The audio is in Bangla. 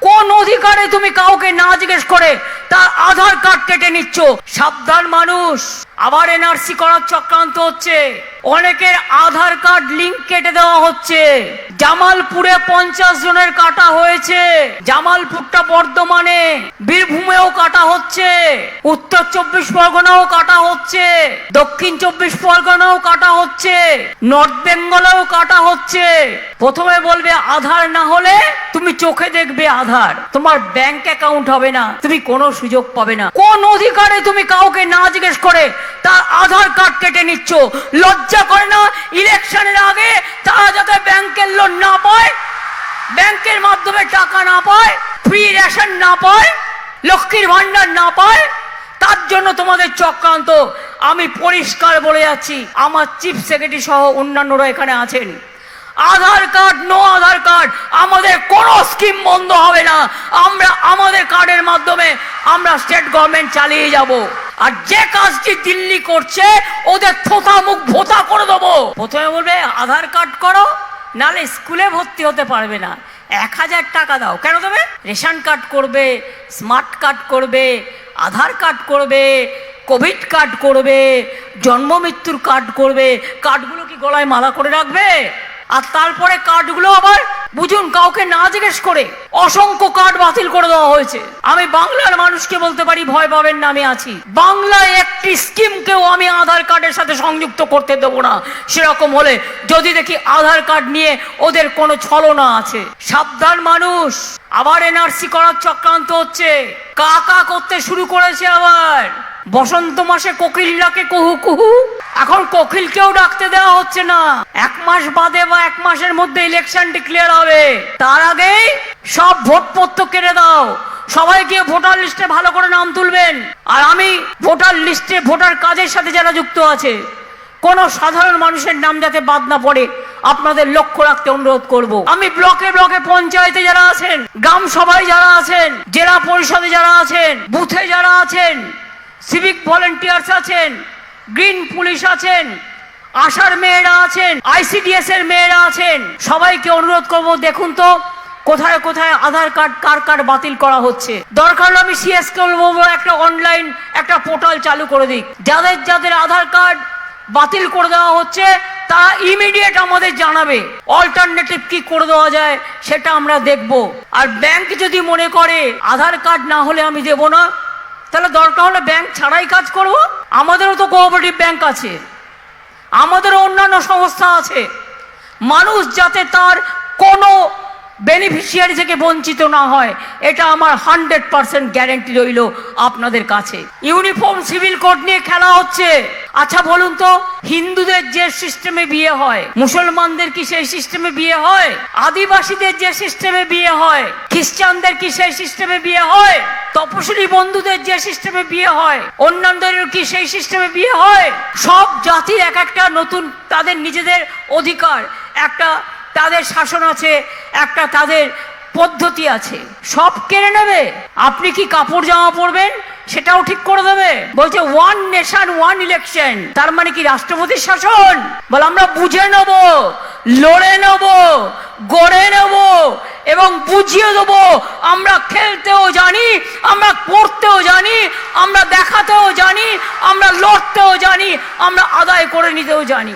꼭 কোন অধিকারে তুমি কাউকে না জিজ্ঞেস করে তার আধার কার্ড কেটে নিচ্ছ। সাবধান মানুষ। আবার এনআরসি করার চক্রান্ত হচ্ছে। অনেকের আধার কার্ড লিংক কেটে দেওয়া হচ্ছে। জামালপুরে পঞ্চাশ জনের কাটা হয়েছে। জামালপুরটা বর্ধমানে, বীরভূমেও কাটা হচ্ছে। উত্তর চব্বিশ পরগনাও কাটা হচ্ছে। দক্ষিণ চব্বিশ পরগনাও কাটা হচ্ছে। নর্থ বেঙ্গলেও কাটা হচ্ছে। প্রথমে বলবে, আধার না হলে তুমি চোখে দেখবে আধার। তোমার ব্যাংক অ্যাকাউন্ট হবে না, তুমি কোনো সুযোগ পাবে না। কোন অধিকারে তুমি কাউকে না জিজ্ঞেস করে তার আধার কার্ড কেটে নিচ্ছ। লজ্জা করে না, ইলেকশনের আগে তারা যাতে ব্যাংকের লোন না পায়, ব্যাংকের মাধ্যমে টাকা না পায় ফ্রি রেশন না পায়, লক্ষ্মীর ভান্ডার না পায়, তার জন্য তোমাদের চক্রান্ত। আমি পরিষ্কার বলে যাচ্ছি, আমার চিফ সেক্রেটারি সহ অন্যান্যরা এখানে আছেন। Aadhaar card, no Aadhaar card, আমাদের কোনো স্কিম বন্ধ হবে না। আমরা আমাদের কার্ডের মাধ্যমে আমরা স্টেট গভর্নমেন্ট চালিয়ে যাব। আর যে কাজটি দিল্লি করছে, ওদের থোতা মুখ ভোতা করে দেবো। প্রথমে বলবে, আধার কার্ড করো, নালে স্কুলে ভর্তি হতে পারবে না। এক হাজার টাকা দাও। কেন দেবে? রেশন কার্ড করবে, স্মার্ট কার্ড করবে, আধার কার্ড করবে, কোভিড কার্ড করবে, জন্ম মৃত্যুর কার্ড করবে। কার্ডগুলো কি গলায় মালা করে রাখবে? আর তারপরে কার্ডগুলো আবার বুঝুন, কাউকে না জিজ্ঞেস করে অসংখ্য কার্ড বাতিল করে দেওয়া হয়েছে। আমি বাংলার মানুষকে বলতে পারি, ভয় পাবেন না, আমি আছি। বাংলায় একটি স্কিমকেও আমি আধার কার্ডের সাথে সংযুক্ত করতে দেবো না। সেরকম হলে যদি দেখি আধার কার্ড নিয়ে ওদের কোনো ছলনা আছে। সাবধান মানুষ, আবার এনআরসি করার চক্রান্ত হচ্ছে। কাকা করতে শুরু করেছে আবার। বসন্ত মাসে কোকিল ডাকে কুহু কুহু। এখন কোকিলকেও ডাকতে দেওয়া হচ্ছে না। এক মাস বাদে বা এক মাসের মধ্যে ইলেকশন ডিক্লেয়ার হবে। তার আগেই সব ভোটপত্র কেড়ে দাও। সবাই গিয়ে ভোটার লিস্টে ভালো করে নাম তুলবেন। আর আমি ভোটার লিস্টে ভোটার কাজের সাথে যারা যুক্ত আছে, কোন সাধারণ মানুষের নাম যাতে বাদ না পড়ে, আপনাদের লক্ষ্য রাখতে অনুরোধ করব। আমি ব্লকে ব্লকে পঞ্চায়েতে যারা আছেন, গ্রাম সভায় যারা আছেন, জেলা পরিষদে যারা আছেন, বুথে যারা আছেন সিভিক ভলেন্টিয়ার্স আছেন গ্রিন পুলিশ আছেন, আশার মেয়েরা আছেন আইসিডিএস এর মেয়েরা আছেন। সবাইকে অনুরোধ করব, দেখুন তো, কোথায় কোথায় আধার কার্ড, কার কার্ড বাতিল করা হচ্ছে। দরকার হলে আমি সিএস বলব, একটা অনলাইন একটা পোর্টাল চালু করে দিক। যাদের যাদের আধার কার্ড বাতিল করে দেওয়া হচ্ছে, তারা ইমিডিয়েট আমাদের জানাবে অল্টারনেটিভ কি করে দেওয়া যায়, সেটা আমরা দেখব। আর ব্যাংক যদি মনে করে, আধার কার্ড না হলে আমি দেব না। তাহলে দরকার হলে ব্যাংক ছাড়াই কাজ করব? আমাদেরও তো কোঅপারেটিভ ব্যাংক আছে। আমাদেরও অন্যান্য সংস্থা আছে। মানুষ যাতে তার কোনো বেনিফিশিয়ারি থেকে বঞ্চিত না হয়, এটা আমার হান্ড্রেড পার্সেন্ট গ্যারেন্টি রইল আপনাদের কাছে। ইউনিফর্ম সিভিল কোড নিয়ে খেলা হচ্ছে। আচ্ছা বলুন তো, হিন্দুদের যে সিস্টেমে বিয়ে হয়, মুসলমানদের কি সেই সিস্টেমে বিয়ে হয়? আদিবাসীদের যে সিস্টেমে বিয়ে হয়, খ্রিস্টানদের কি সেই সিস্টেমে বিয়ে হয়? তপশিলি বন্ধুদের যে সিস্টেমে বিয়ে হয়, অন্যান্যদের কি সেই সিস্টেমে বিয়ে হয়? সব জাতির এক একটা নতুন, তাদের নিজেদের অধিকার, একটা তাদের শাসন আছে, একটা তাদের পদ্ধতি আছে। সব কেড়ে নেবে। আপনি কি কাপড় জামা পরবেন? সেটাও ঠিক করে দেবে। বলছে ওয়ান নেশন ওয়ান ইলেকশন তার মানে কি রাষ্ট্রপতির শাসন? বল, আমরা বুঝে নেব, লড়ে নেব, গড়ে নেব এবং বুঝিয়ে দেব। আমরা খেলতেও জানি, আমরা পড়তেও জানি, আমরা দেখাতেও জানি, আমরা লড়তেও জানি, আমরা আদায় করে নিতেও জানি।